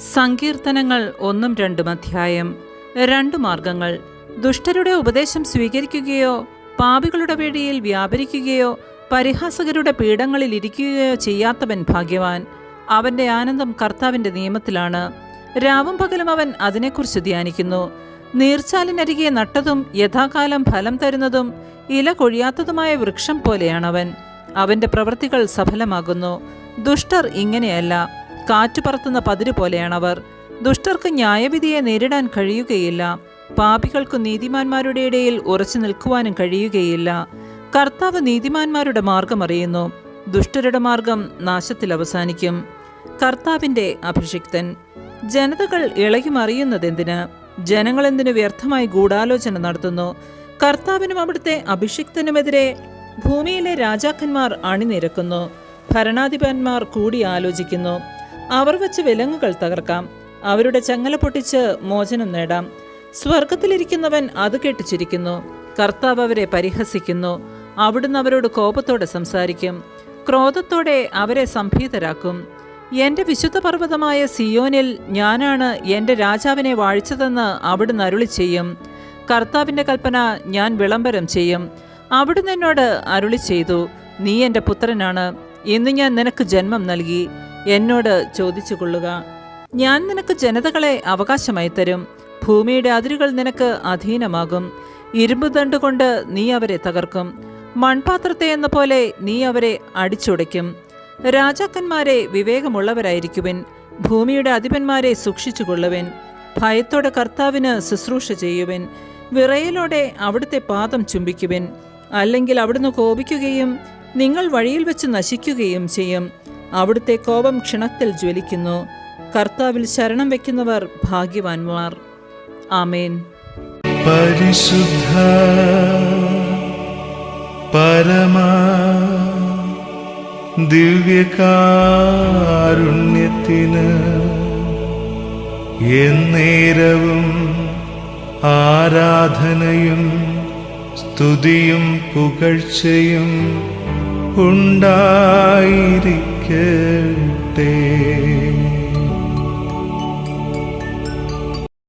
സങ്കീർത്തനങ്ങൾ ഒന്നും രണ്ടും അധ്യായം. രണ്ട് മാർഗങ്ങൾ ദുഷ്ടരുടെ ഉപദേശം സ്വീകരിക്കുകയോ പാപികളുടെ പേടിയിൽ വ്യാപരിക്കുകയോ പരിഹാസകരുടെ പീഠങ്ങളിൽ ഇരിക്കുകയോ ചെയ്യാത്തവൻ ഭാഗ്യവാൻ. അവന്റെ ആനന്ദം കർത്താവിന്റെ നിയമത്തിലാണ്. രാവും പകലും അവൻ അതിനെക്കുറിച്ച് ധ്യാനിക്കുന്നു. നീർച്ചാലിനരികെ നട്ടതും യഥാകാലം ഫലം തരുന്നതും ഇല കൊഴിയാത്തതുമായ വൃക്ഷം പോലെയാണവൻ. അവന്റെ പ്രവൃത്തികൾ സഫലമാകുന്നു. ദുഷ്ടർ ഇങ്ങനെയല്ല. കാറ്റു പറത്തുന്ന പതിരു പോലെയാണവർ. ദുഷ്ടർക്ക് ന്യായവിധിയെ നേരിടാൻ കഴിയുകയില്ല. പാപികൾക്ക് നീതിമാന്മാരുടെ ഇടയിൽ ഉറച്ചു നിൽക്കുവാനും കഴിയുകയില്ല. കർത്താവ് നീതിമാന്മാരുടെ മാർഗം അറിയുന്നു. ദുഷ്ടരുടെ മാർഗം നാശത്തിൽ അവസാനിക്കും. കർത്താവിന്റെ അഭിഷിക്തൻ. ജനതകൾ ഇളകിമറിയുന്നതെന്തിന് ജനങ്ങളെന്തിനു വ്യർത്ഥമായി ഗൂഢാലോചന നടത്തുന്നു? കർത്താവിനും അവിടുത്തെ അഭിഷിക്തനുമെതിരെ ഭൂമിയിലെ രാജാക്കന്മാർ അണിനിരക്കുന്നു. ഭരണാധിപന്മാർ കൂടി ആലോചിക്കുന്നു അവർ വച്ച് വിലങ്ങുകൾ തകർക്കാം. അവരുടെ ചങ്ങല പൊട്ടിച്ച് മോചനം നേടാം. സ്വർഗത്തിലിരിക്കുന്നവൻ അത് കേട്ടിച്ചിരിക്കുന്നു. കർത്താവ് അവരെ പരിഹസിക്കുന്നു. അവിടുന്ന് അവരോട് കോപത്തോടെ സംസാരിക്കും. ക്രോധത്തോടെ അവരെ സംഭീതരാക്കും. എന്റെ വിശുദ്ധ പർവതമായ സിയോനിൽ ഞാനാണ് എന്റെ രാജാവിനെ വാഴിച്ചതെന്ന് അവിടുന്ന് അരുളി ചെയ്യും. കർത്താവിന്റെ കൽപ്പന ഞാൻ വിളംബരം ചെയ്യും. അവിടുന്ന് എന്നോട് അരുളി ചെയ്തു നീ എന്റെ പുത്രനാണ്. ഇന്ന് ഞാൻ നിനക്ക് ജന്മം നൽകി എന്നോട് ചോദിച്ചു കൊള്ളുക ഞാൻ നിനക്ക് ജനതകളെ അവകാശമായി തരും. ഭൂമിയുടെ അതിരുകൾ നിനക്ക് അധീനമാകും. ഇരുമ്പ് ദണ്ടുകൊണ്ട് നീ അവരെ തകർക്കും. മൺപാത്രത്തെ എന്ന പോലെ നീ അവരെ അടിച്ചുടയ്ക്കും. രാജാക്കന്മാരെ വിവേകമുള്ളവരായിരിക്കുവിൻ. ഭൂമിയുടെ അധിപന്മാരെ സൂക്ഷിച്ചു കൊള്ളുവിൻ ഭയത്തോടെ കർത്താവിന് ശുശ്രൂഷ ചെയ്യുവിൻ. വിറയലോടെ അവിടുത്തെ പാദം ചുംബിക്കുവിൻ. അല്ലെങ്കിൽ അവിടുന്ന് കോപിക്കുകയും നിങ്ങൾ വഴിയിൽ വെച്ച് നശിക്കുകയും ചെയ്യും. അവിടുത്തെ കോപം ക്ഷണത്തിൽ ജ്വലിക്കുന്നു. കർത്താവിൽ ശരണം വയ്ക്കുന്നവർ ഭാഗ്യവാൻമാർ ആമേൻ. പരിശുദ്ധ പരമ ദിവ്യകാരുണ്യത്തിന് എന്നേരവും ആരാധനയും സ്തുതിയും പുകഴ്ചയും ഉണ്ടായിരിക്കട്ടെ.